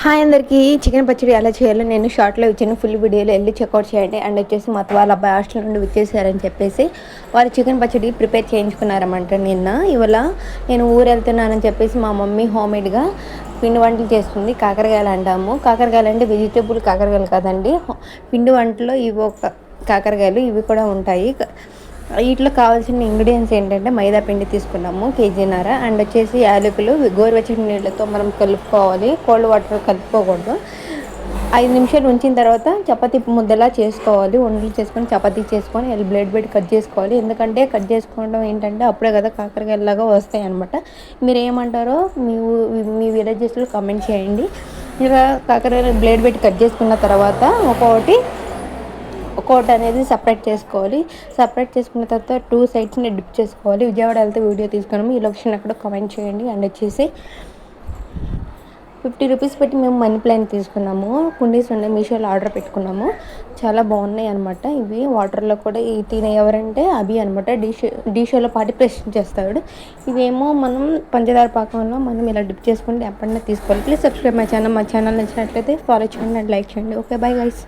Hi అందరికీ. Chicken పచ్చడి ఎలా చేయాలో నేను షార్ట్లో ఇచ్చిన. ఫుల్ వీడియోలో వెళ్ళి చెక్అవుట్ చేయండి. అండ్ వచ్చేసి మా వాళ్ళ అబ్బాయి హాస్టల్ నుండి వచ్చేసారని చెప్పేసి వారు చికెన్ పచ్చడి ప్రిపేర్ చేయించుకున్నారన్నమాట నిన్న. ఇవాళ నేను ఊరు వెళ్తున్నానని చెప్పేసి మా మమ్మీ హోమ్మేడ్గా పిండి వంటలు చేస్తుంది. కాకరకాయలు అంటాము. కాకరకాయలు అంటే వెజిటేబుల్ కాకరకాయలు కాదండి. పిండి వంటలో ఇవి ఒక కాకరకాయలు ఇవి కూడా ఉంటాయి. వీటిలో కావాల్సిన ఇంగ్రీడియంట్స్ ఏంటంటే మైదా పిండి తీసుకున్నాము కేజీన్నర. అండ్ వచ్చేసి యాలకులు గోరువెచ్చని నీళ్ళతో మనం కలుపుకోవాలి. కోల్డ్ వాటర్ కలుపుకోకూడదు. ఐదు నిమిషాలు ఉంచిన తర్వాత చపాతీ ముద్దలా చేసుకోవాలి. ఉండలు చేసుకొని చపాతీ చేసుకొని వెళ్ళి బ్లేడ్ పెట్టి కట్ చేసుకోవాలి. ఎందుకంటే కట్ చేసుకోవడం ఏంటంటే అప్పుడే కదా కాకరకాయలాగా వస్తాయి అనమాట మీరు ఏమంటారో మీ మీ విలేజెస్లో కమెంట్ చేయండి. ఇంకా కాకరకాయ బ్లేడ్ పెట్టి కట్ చేసుకున్న తర్వాత ఒక్కొక్కటి కోట్ అనేది సపరేట్ చేసుకోవాలి. సపరేట్ చేసుకున్న తర్వాత టూ సైడ్స్ని డిప్ చేసుకోవాలి. విజయవాడ వెళ్తే వీడియో తీసుకున్నాము. ఈ లొకేషన్ అక్కడ కామెంట్ చేయండి అండ్ వచ్చేసి ఫిఫ్టీ రూపీస్ పెట్టి మేము మనీ ప్లాంట్ తీసుకున్నాము. కుండీస్ ఉన్నాయి మీషోలో ఆర్డర్ పెట్టుకున్నాము. చాలా బాగున్నాయి అనమాట ఇవి వాటర్లో కూడా ఈ తినే ఎవరంటే అవి అనమాట డిష్ డిషోలో పార్టిసిపేషన్ చేస్తాడు. ఇవేమో మనం పంచదార పాకంలో మనం ఇలా డిప్ చేసుకుంటే ఎప్పుడైనా తీసుకోవాలి. ప్లీజ్ సబ్స్క్రైబ్ మై ఛానల్ మా ఛానల్ నచ్చినట్లయితే ఫాలో చేయండి అండ్ లైక్ చేయండి. Okay bye guys